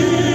Amen.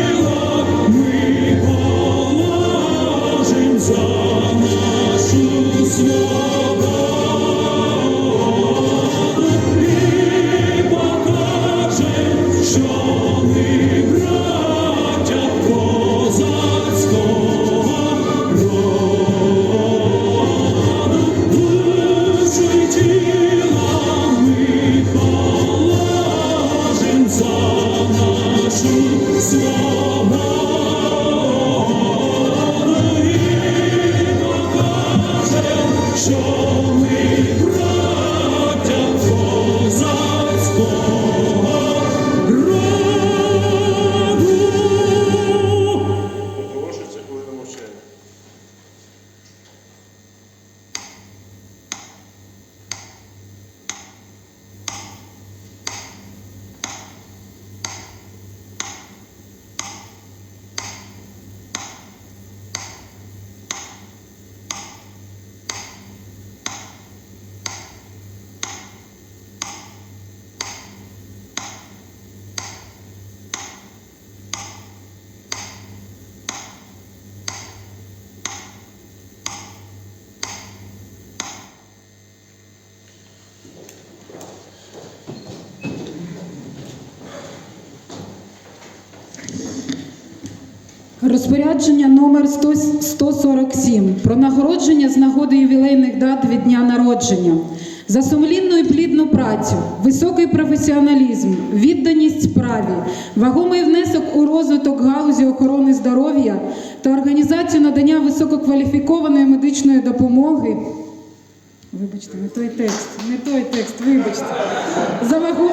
Розпорядження номер 100 147 про нагородження з нагоди ювілейних дат від дня народження. За сумлінну і плідну працю, високий професіоналізм, відданість справі, вагомий внесок у розвиток галузі охорони здоров'я та організацію надання висококваліфікованої медичної допомоги. Вибачте, не той текст, не той текст, вибачте. За ваго...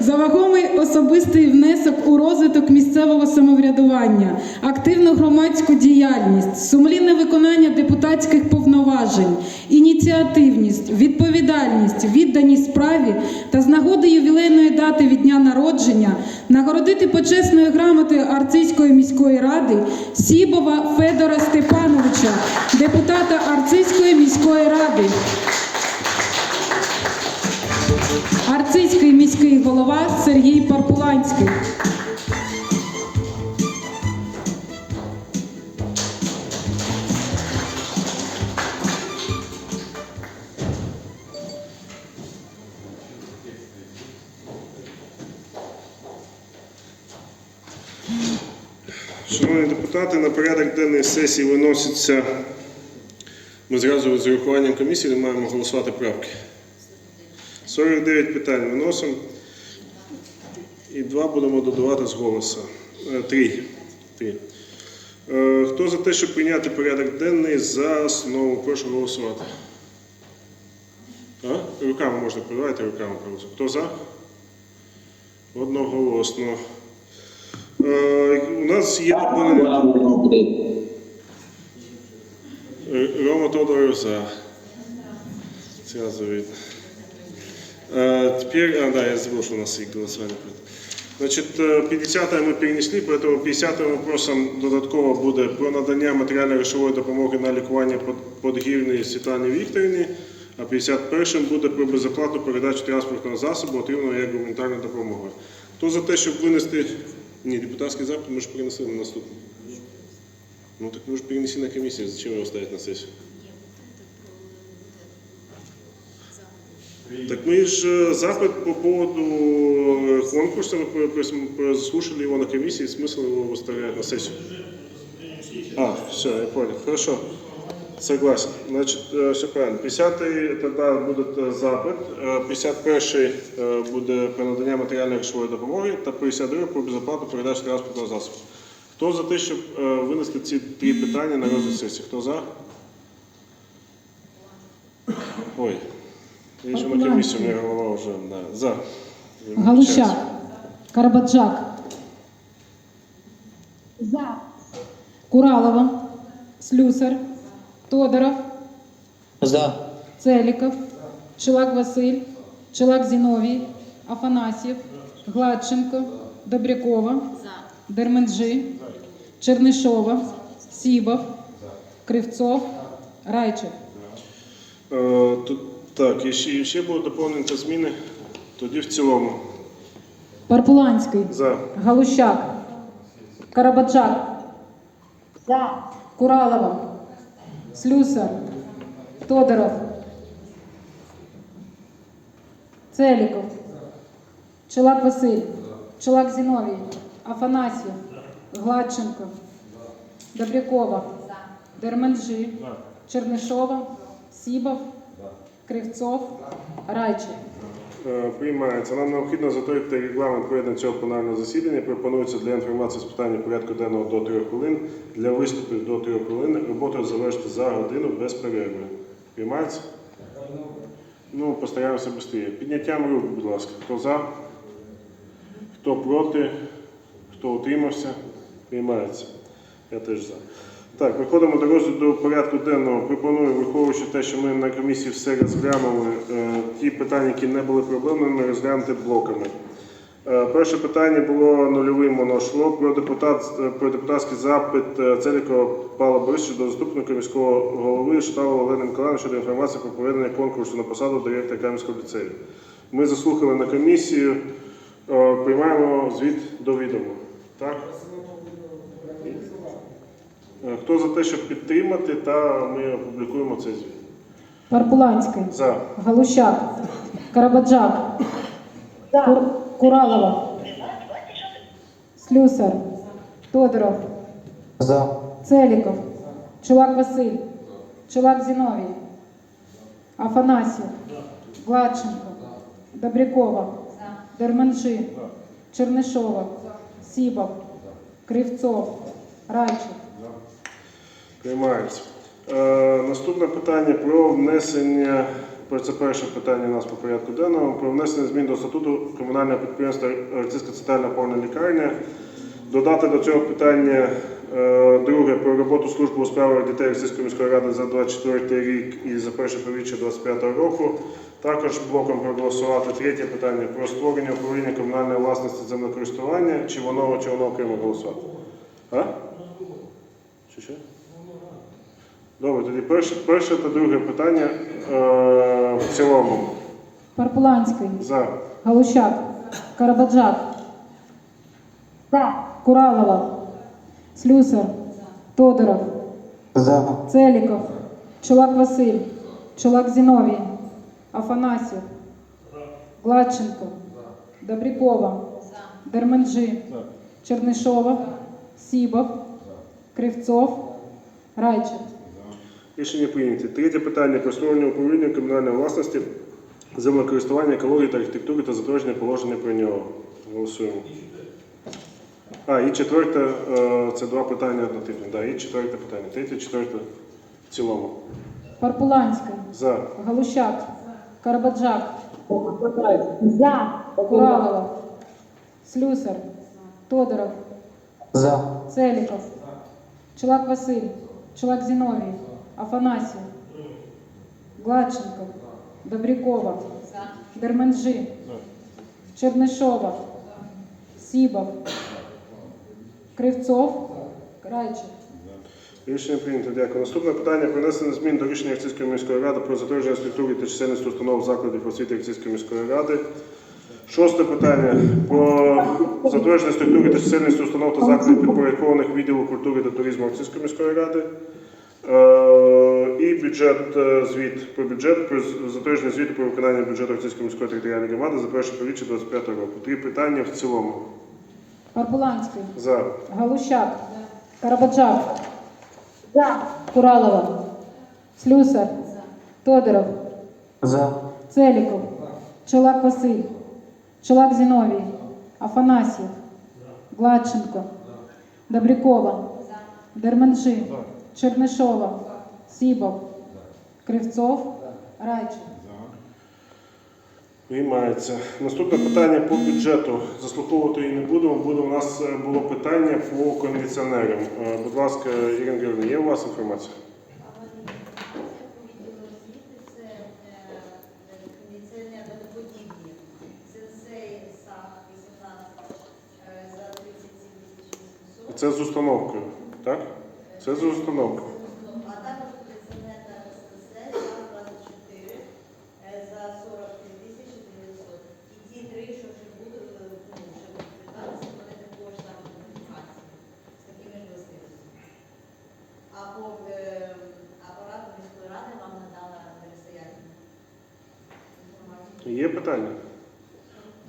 За вагомий особистий внесок у розвиток місцевого самоврядування, активну громадську діяльність, сумлінне виконання депутатських повноважень, ініціативність, відповідальність, відданість справі та з нагоди ювілейної дати від дня народження нагородити почесною грамотою Арцизької міської ради Сібова Федора Степановича, депутата Арцизької міської ради. Міський голова Сергій Парпуланський. Шановні депутати, на порядок денний сесії виноситься. Ми зразу з урахуванням комісії не маємо голосувати правки. 49 питань виносимо. І два будемо додавати з голосу. Е, Три. Три. Е, Хто за те, щоб прийняти порядок денний за основу? Прошу голосувати. А? Руками можна подавайте, руками проголосувати. Хто за? Одноголосно. Е, У нас є доповнення. Рома Тодоров за. Сразу видно. Э, Теперь, а, да, я забыл, что у нас и голосование. будет. Значит, э, 50 мы перенесли, поэтому 50 вопросом додатково буде про надання матеріально-грошової допомоги на лікування под- Подгірної Світлані Вікторівні, а 51 буде про безоплатну передачу транспортного засобу, отриманого як гуманітарна допомога. Хто за те, щоб винести... Ні, депутатський запит ми ж перенесли на наступний. Ну так ми ж перенесли на комісію, зачем його ставити на сесію? Так мы же запад по поводу э, конкурса, мы про- про- прослушали его на комиссии, смысл его выставлять на сессию. А, все, я понял. Хорошо. Согласен. Значит, все правильно. 50-й тогда буде е, запит, е, 51-й е, буде про надання матеріальної грошової допомоги та 52-й про безоплатну передачу транспортного засобу. Хто за те, щоб е, винести ці три питання на розгляд сесії? Хто за? Ой, я еще на у меня голова уже, да, за. Галущак. Карабаджак. За. Куралова. Слюсар. Тодоров. За. Целіков. Челак Василь. Челак Зіновій. Афанасьєв. Гладченко. Добрякова. Дерменджи. Чернишова. Сібов. Кривцов. Райчев. Е, тут, так, і ще, і ще будуть доповнені та зміни. Тоді в цілому. Парпуланський. За. Галущак. Карабаджак. За. Куралова. Слюсар. Тодоров. Целіков. Челак Василь. Челак Зіновій. Афанасьєв. Гладченко. Добрякова. Дерменджи. Чернишова. Сібов. Кривцов. Райчев. Е, Приймається. Нам необхідно затвердити регламент проведення цього пленарного засідання. Пропонується для інформації з питання порядку денного до 3 хвилин, для виступів до 3 хвилин. Роботу завершити за годину без перерви. Приймається? Ну, постараємося швидше. Підняттям рук, будь ласка. Хто за? Хто проти? Хто утримався? Приймається. Я теж за. Так, переходимо до розгляду порядку денного. Пропоную, враховуючи те, що ми на комісії все розглянули, е, ті питання, які не були проблемними, розглянути блоками. Е, Перше питання було нульовим, воно йшло про депутат е, про депутатський запит Целікова Павла Борисовича до заступника міського голови Шталова Олени Миколаївни щодо інформації про проведення конкурсу на посаду директора Кам'янського ліцею. Ми заслухали на комісію, приймаємо звіт до відома. Так? Е, Хто за те, щоб підтримати, та ми опублікуємо цей звіт. Парпуланський. За. Галущак. Карабаджак. Кур... Куралова. Слюсар. Тодоров. За. Целіков. Чулак Василь. Чулак Зіновій. Афанасьєв. Гладченко. Добрякова. Дерменши. Чернишова. Сібов. Кривцов. Райчев. Приймається. Е, наступне питання про внесення. про- Це перше питання у нас по порядку денному. Про внесення змін до статуту комунального підприємства Артистська соціальна повна лікарня. Додати до цього питання е, друге про роботу служби у справах дітей Російської міської ради за 24 рік і за перше півріччя 25 року. Також блоком проголосувати третє питання про створення управління комунальної власності землекористування. Чи воно чи воно окремо голосувати? А? Що що? Добре, тоді перше, перше та друге питання е, в цілому. Парпуланський. За. Галущак. Карабаджак. За. Куралова. Слюсар. Тодоров. За. Целіков. Чулак Василь. Чулак Зіновій. Афанасьєв. Гладченко. Добрякова. Дерменджи. Чернишова. Сібов. Кривцов. Райчев. Рішення прийняті. Третє питання про створення управління комунальної власності, землекористування, екології та архітектури та затвердження положення про нього. Голосуємо. А, і четверте, е, це два питання однотипні. Да, і четверте питання. Третє, четверте в цілому. Парпуланський. За. Галущак. Карабаджак. За. Куралова. Слюсар. Тодоров. За. Целіков. Чулак Василь. Чулак Зіновій. Афанасьєв. Гладченко. Добрякова. Дерменджи. Чернишова. Сібов. Кривцов. Райчев. Рішення прийнято. Дякую. Наступне питання про внесення змін до рішення Російської міської ради про затвердження структури та чисельності установ закладів освіти Російської міської ради. Шосте питання про затвердження структури та чисельності установ та закладів підпорядкованих відділу культури та туризму Російської міської ради. Е, І бюджет е, звіт про бюджет про затвердження звіту про виконання бюджету Російської міської територіальної громади за перше півріччя 25 року. Три питання в цілому. Парпуланський. За. Галущак. Карабаджак. За. Куралова. Слюсар. Тодоров. За. Целіков. Чолак Василь. Чолак Зіновій. Афанасьєв. Гладченко. Добрякова. Дерменши. Чернишова. Сібов. Кривцов. Райчев. Приймається. Наступне питання по бюджету. Заслуховувати її не будемо. Буде у нас е, було питання по кондиціонерам. Е, Будь ласка, Ірина Георгіївна, є у вас інформація? кондиціонер водоподібні. Сенсей САК 18 за 37 800. Це з установкою, так? Це з установкою. А також на СТС 24 е, за 43 тисячі 900. І ті три, що вже були, ну, вже придбалися, вони також саме комунікації з такими ж властивостями. А по апарату міської ради вам надала інформацію. Є питання?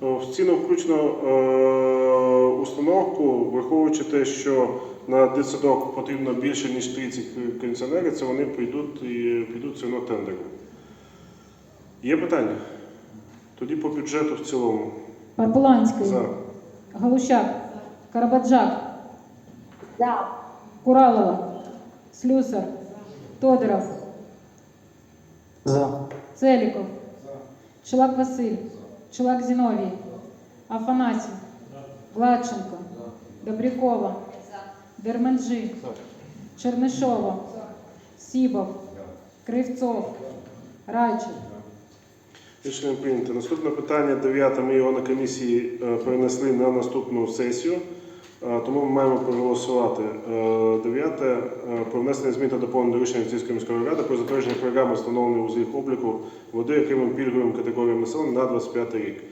В ціну включено е, установку, враховуючи те, що на дитсадок потрібно більше, ніж 30 кондиціонерів, це вони підуть і підуть все одно тендером. Є питання? Тоді по бюджету в цілому. Парпуланський, За. Галущак, Карабаджак, За. Куралова, Слюсар, Тодоров, За. Целіков, Чулак Василь, Чулак Зіновій, Афанасів, Гладченко, Добрякова, Дерменджи, Чернишова, Сібов, Кривцов, Райчик. Рішення прийнято. Наступне питання, дев'яте, ми його на комісії е, перенесли на наступну сесію, Е, тому ми маємо проголосувати. Е, Дев'яте про внесення змін та доповнення до рішення Київської міської ради про затвердження програми встановлення вузлів обліку води окремим пільговим категоріям населення на 25 рік.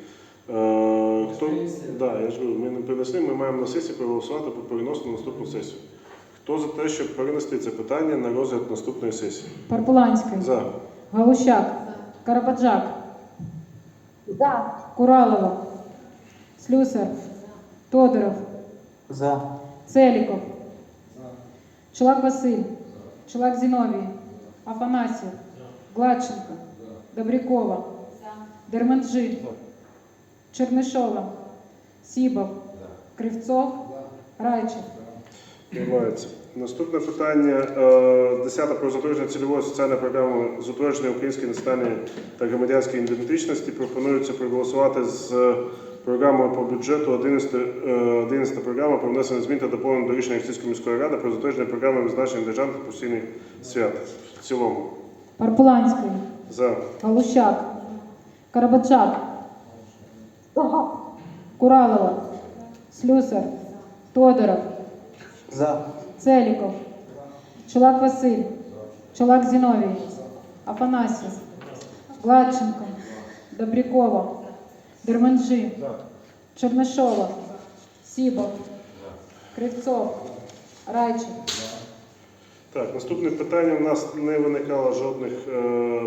Хто да, я ж говорю, ми не перенесли, ми маємо на сесії проголосувати по переносу на наступну сесію. Хто за те, щоб перенести це питання на розгляд наступної сесії? Парпуланський, За. Галущак, Карабаджак, За. Куралова, Слюсар, Тодоров, За. Целіков, Чулак Василь, Чулак Зіновій, Афанасів, Гладченко, Добрякова, Дерменджи, Чернишова, Сібов, Кривцов, Райчик. Приймається. Наступне питання. е, Десяте про затвердження цільової соціальної програми з утвердження української національної та громадянської ідентичності. Пропонується проголосувати з програмою по бюджету 11, е, 11 програма про внесення змін та доповнення до рішення Російської міської ради про затвердження програми відзначення державних постійних свят. В цілому. Парпуланський, За. Галущак, Карабаджак, За. Куралова, Слюсар, Тодоров, За. Целіков, Чулак Василь, Чулак Зіновій, Афанасів, Гладченко, Добрякова, Дерменджи, Чернишова, Сібов, Кривцов, Райчик. Так, наступне питання. У нас не виникало жодних е,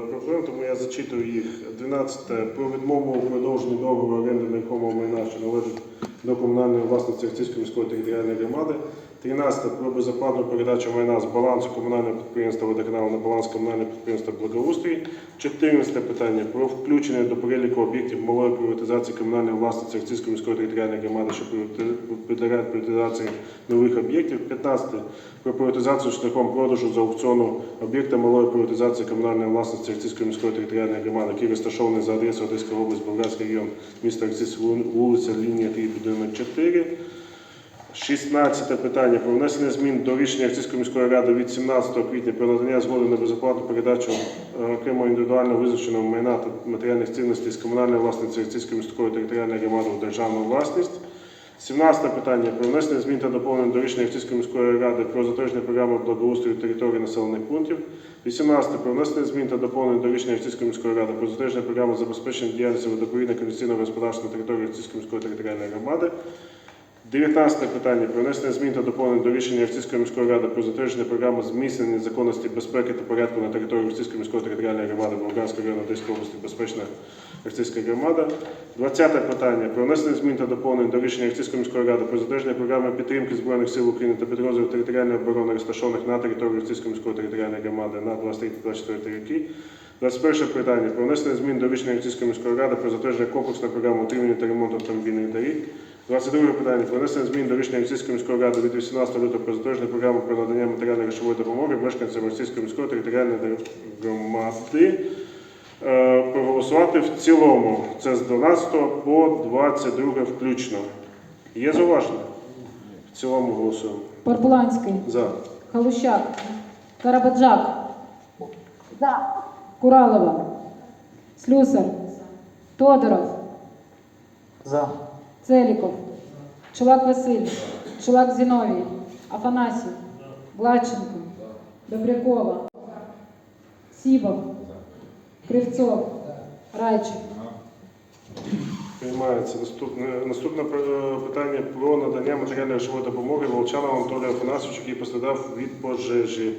проблем, тому я зачитую їх. 12. Про відмову у продовженні договору оренди нерухомого майна, що належить до комунальної власності Арцизької міської територіальної громади. 13. Про безоплатну передачу майна з балансу комунального підприємства водоканалу на баланс комунального підприємства Благоустрій. 14 питання про включення до переліку об'єктів малої приватизації комунальної власності Арцизької міської територіальної громади, що підлягають приватизації нових об'єктів. 15. Про приватизацію шляхом продажу за аукціону об'єкта малої приватизації комунальної власності Арцизької міської територіальної громади, який розташований за адресою Одеська область, Болгарський район, місто Арциз, вулиця Лінія 3, будинок 4. 16 питання про внесення змін до рішення Арцизької міської ради від 17 квітня про надання згоди на безоплатну передачу е, окремо індивідуально визначеного майна та матеріальних цінностей з комунальної власності Арцизької міської територіальної громади в державну власність. 17 питання про внесення змін та доповнення до рішення Арцизької міської ради про затвердження програми благоустрою території населених пунктів. 18 про внесення змін та доповнення до рішення Арцизької міської ради про затвердження програми забезпечення діяльності водопровідно кондиційного господарства на території Арцизької міської територіальної громади. 19 питання про внесення змін та доповнень до рішення Арцизької міської ради про затвердження програми зміцнення законності безпеки та порядку на території Арцизької міської територіальної громади Болгарського району Одеської області безпечна Арцизька громада. 20 питання про внесення змін та доповнень до рішення Арцизької міської ради про затвердження програми підтримки Збройних сил України та підрозділів територіальної оборони, розташованих на території Арцизької міської територіальної громади на 23-24 роки. 21 питання про внесення змін до рішення Арцизької міської ради про затвердження комплексної програми утримання та ремонту автомобільних доріг. 22 питання про внесення змін до рішення Російської міської ради від 18 лютого про затвердження програми про надання матеріальної грошової допомоги мешканцям Російської міської територіальної громади е, проголосувати в цілому. Це з 12 по 22 включно. Є зауваження? В цілому голосуємо. Парпуланський, За. Галущак, Карабаджак, За. Куралова, Слюсар, Тодоров, За. Целіков, Чулак Василь, Чулак Зіновій, Афанасів, Гладченко, Добрякова, Сібов, Кривцов, Райчик. Приймається. Наступне, наступне е, питання про надання матеріальної грошової допомоги Волчану Анатолію Афанасовичу, який пострадав від пожежі.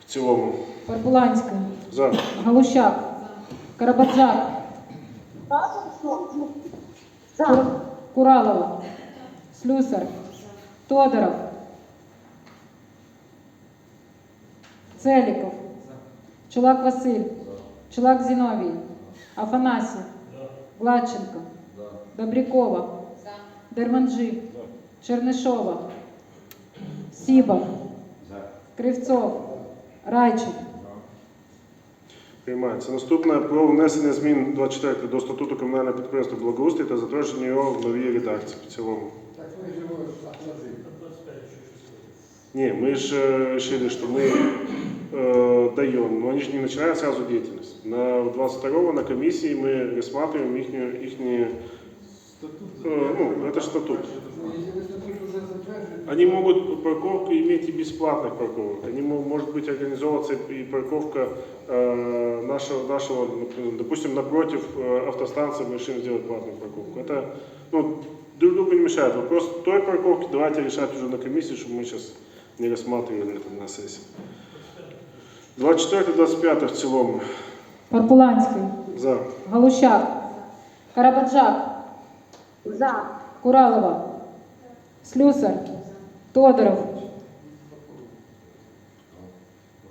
В цілому. Парпуланська, За. Галущак, Карабаджак, За. Куралова, Слюсар, Тодоров, Целіков, Чулак Василь, Чулак Зіновій, Афанасів, Гладченко, Добрякова, Дерманджи, Чернишова, Сіба, Кривцов, Райчик. Приймається. Наступне про внесення змін 24 до статуту комунального підприємства благоустрій та затвердження його в новій редакції в цілому. Не, мы же э, решили, что мы э, даем, но они же не начинают сразу деятельность. На 22 на комиссии мы рассматриваем их, их э, ну, это статут. Они могут парковку иметь и бесплатных парковок. Они мо- может быть организовываться и парковка э, нашего, нашего, например, допустим, напротив э, автостанции мы решим сделать платную парковку. Это ну, друг другу не мешает. Вопрос той парковки давайте решать уже на комиссии, чтобы мы сейчас не рассматривали это на сессии. 24-25 в целом. Парпуланський, За. Галущак, Карабаджак, За. Куралова, Слюсар, Тодоров,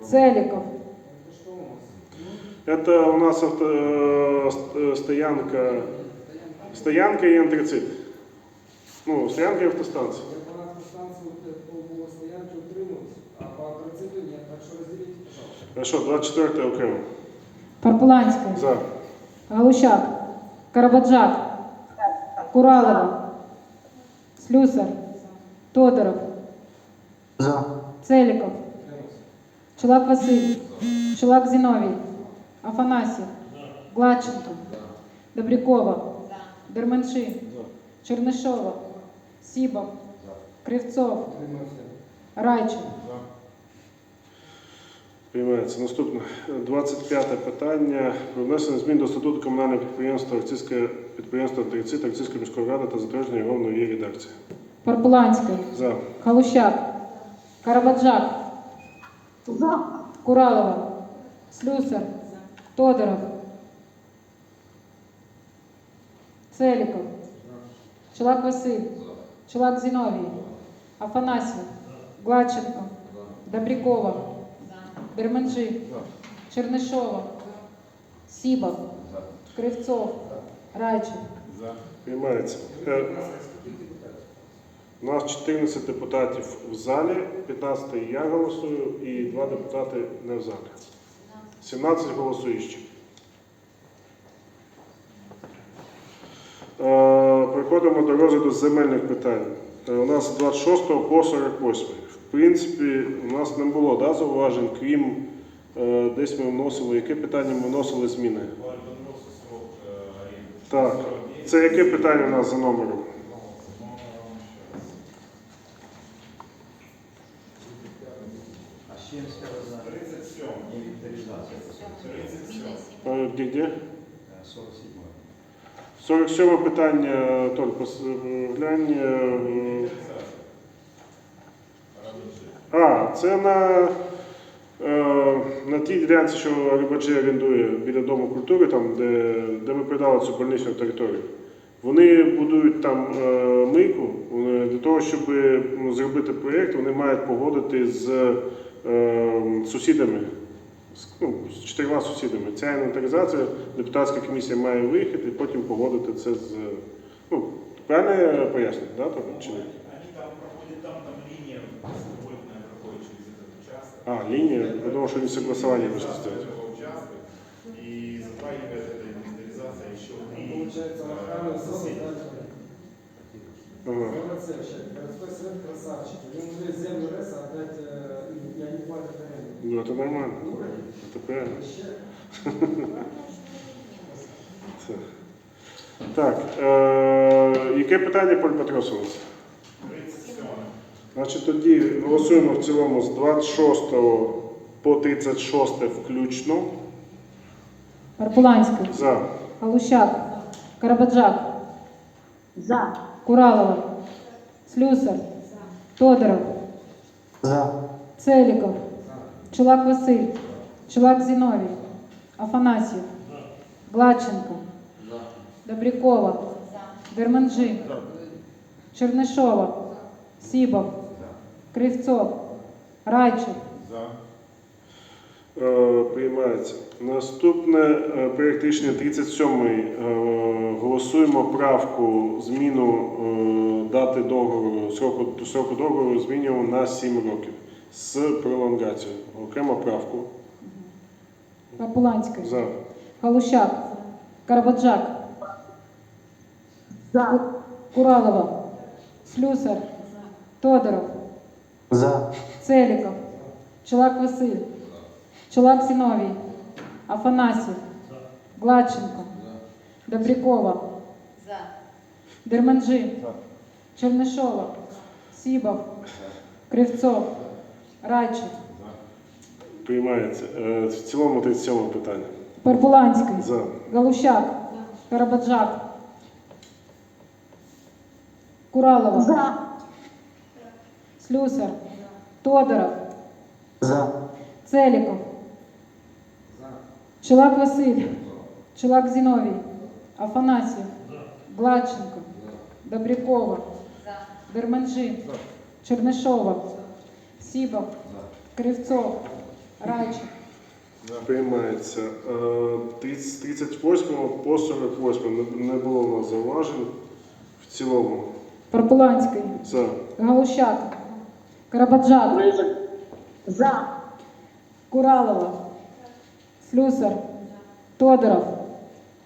Целиков, Это у нас авто, э, э, стоянка, стоянка и антрацит. Ну, стоянка и автостанция. Я по автостанцию по стоянке утримуюсь, а по антрациту нет. Так что разделите, пожалуйста. Хорошо, 24 окремо. Парпуланський, За. Галущак, Карабаджак, Куралова, Слюсар, Тодоров, За. Целиков, Чулак Василь, Чулак Зіновій, Афанасів, Гладченко, Добрякова, Дерменши, Чернишова, Сібов, Кривцов. Райчик. Приймається. Наступне. 25 питання. Про внесення змін до статуту комунального підприємства акцизьке підприємство «Антрацит» Акцизької міської ради та затвердження його в новій редакції. Парпуланський, За. Халущак, Карабаджак, За. Куралова, Слюсар, Тодоров, Целиков, Чулак Василь, Чулак Зіновій, Афанасів, Гладченко, Добрякова, Дерманджи, Чернишова, Сібов, Кривцов, Райчик. Приймається. Е, У нас 14 депутатів в залі, 15 я голосую і 2 депутати не в залі. 17 голосуючих. Е, Переходимо до розгляду земельних питань. Е, У нас 26 по 48. В принципі, у нас не було да, зауважень, крім е, десь ми вносили, яке питання ми вносили зміни? Так. Це яке питання у нас за номером? Е, Де, де? 47 питання, Толь, глянь. е, А, це на, е, на тій ділянці, що Рибаджі орендує біля Дому культури, там, де, де ми придали цю больничну територію. Вони будують там е, мийку. Для того, щоб зробити проєкт, вони мають погодити з сусідами, ну, з чотирма сусідами. Ця інвентаризація, депутатська комісія має виїхати і потім погодити це з. Ну, правильно я пояснюю, да, Тобто, чи ні? Они там проходят, там, там линия водная проходит через этот участок. А, лінія, я думав, що не согласування Да, вийшло стоять. этого участка. И за два еще Там, три Получается, э, охрана зоны соседей. дальше. Ага. Городцевщик, городской совет красавчик. Ему уже землю РЭС отдать, э, и они платят аренду. Ну, це нормально. Це правильно. Так, е, яке питання, Поль Петрос, 37. Значить, тоді голосуємо в цілому з 26 по 36 включно. Парпуланський, За. Галущак, Карабаджак, За. Куралова, Слюсар, Тодоров, За. Целіков, Чулак Василь, Чулак Зіновій, Афанасьєв, Гладченко, Добрякова, Дерманжи, Чернишова, Сібов, Кривцов, Райчик, Е, Приймається. Наступне е, проєкт рішення 37. Е, Голосуємо правку зміну дати договору, сроку, сроку договору змінюємо на 7 років з пролонгацією. Окремо правку. Парпуланський, За. Галущак, Карабаджак, За. Куралова, Слюсар, Тодоров, За. Целіков, Чулак Василь, Чулак Зіновій, Афанасьєв, Гладченко, Добрякова, За. Дерманжи, Чернишова, Сібов, Кривцов, Райчик, Приймається. Е, В цілому 37 питання. Парпуланський, За. Галущак, Карабаджак, Куралова, За. Слюсар, Тодоров, За. Целіков, Чулак Василь, Чулак Зіновій, Афанасьєв, Гладченко, Добрякова, Дерманжи, Чернишова, Сібов, Кривцов, Райчик, Приймається. Е, 30 38 по 48 не- не було у нас зауважень. В цілому. Парпуланський, За. Галущак, Карабаджак, За. Куралова, Слюсар, Тодоров,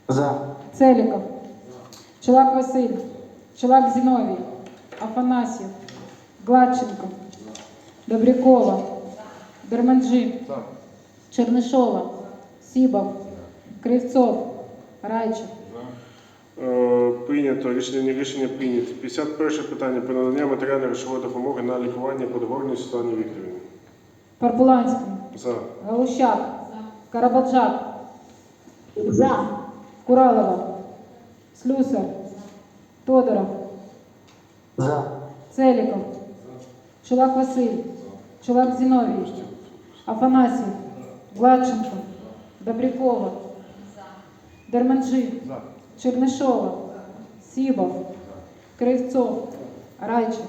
За. Целіков, Чулак Василь, Чулак Зіновій, Афанасьєв, Гладченко, Добрякова, Дерманджи, Чернишова, Сібов, Кривцов, Райчик, Е, Прийнято рішення, рішення прийнято. 51 питання про надання матеріальної грошової допомоги на лікування подгорній Світлані Вікторівні. Парпуланський, За. Галущак, Карабаджак, За. Куралова, Слюсар, Тодоров, За. Целіков, Чулак Василь, Чулак Зіновій, Афанасьєв, Гладченко, Добрякова, Дерманжи, Чернишова, Сібов, Кривцов, Райчик,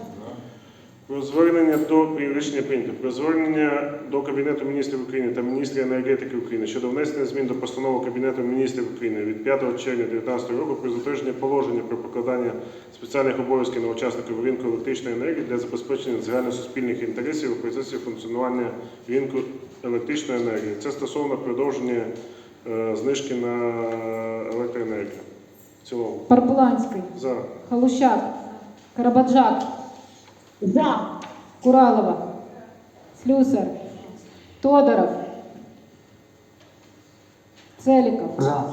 Про звернення до рішення прийнято. Про звернення до Кабінету міністрів України та міністра енергетики України щодо внесення змін до постанови Кабінету міністрів України від 5 червня 2019 року про затвердження положення про покладання спеціальних обов'язків на учасників ринку електричної енергії для забезпечення загальносуспільних інтересів у процесі функціонування ринку електричної енергії. Це стосовно продовження е, знижки на електроенергію. В цілому. Парпуланський, За. Халущак, Карабаджак, За. Куралова, Слюсар, Тодоров, Целіков, За.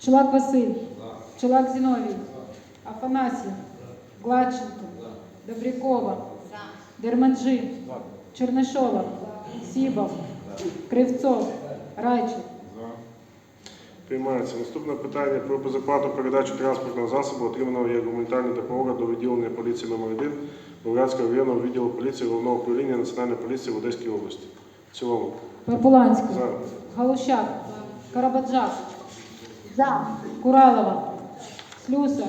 Чулак Василь, Чулак Зіновій, Афанасьєв, Гладченко, Добрякова, Дерманджи, Чернишова, Сібов, Кривцов, Райчик, Приймається. Наступне питання про безоплатну передачу транспортного засобу, отриманого як гуманітарна допомога до відділення поліції номер 1 Болградського районного відділу поліції Головного управління Національної поліції в Одеській області. В цілому. Парпуланський, За. Галущак, Карабаджак, За. Куралова, Слюсар,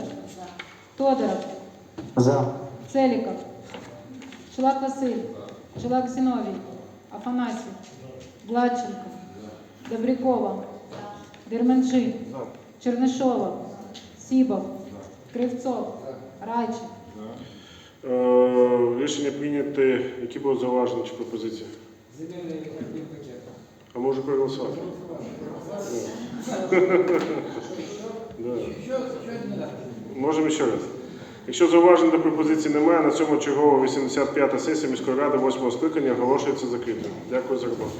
Тодоров, За. Целіков, Чулак Василь, Чулак Зіновій, Афанасьєв, Гладченко, Добрякова, Дерманжи, Чернишова, Сібов, Кривцов, Райчик, Е, рішення прийняти. Які будуть зауваження чи пропозиції? Земельный пакет. А може проголосувати? Можемо ще раз. Якщо зауважень до пропозиції немає, на цьому чергова 85-та сесія міської ради 8 скликання оголошується закритою. Дякую за роботу.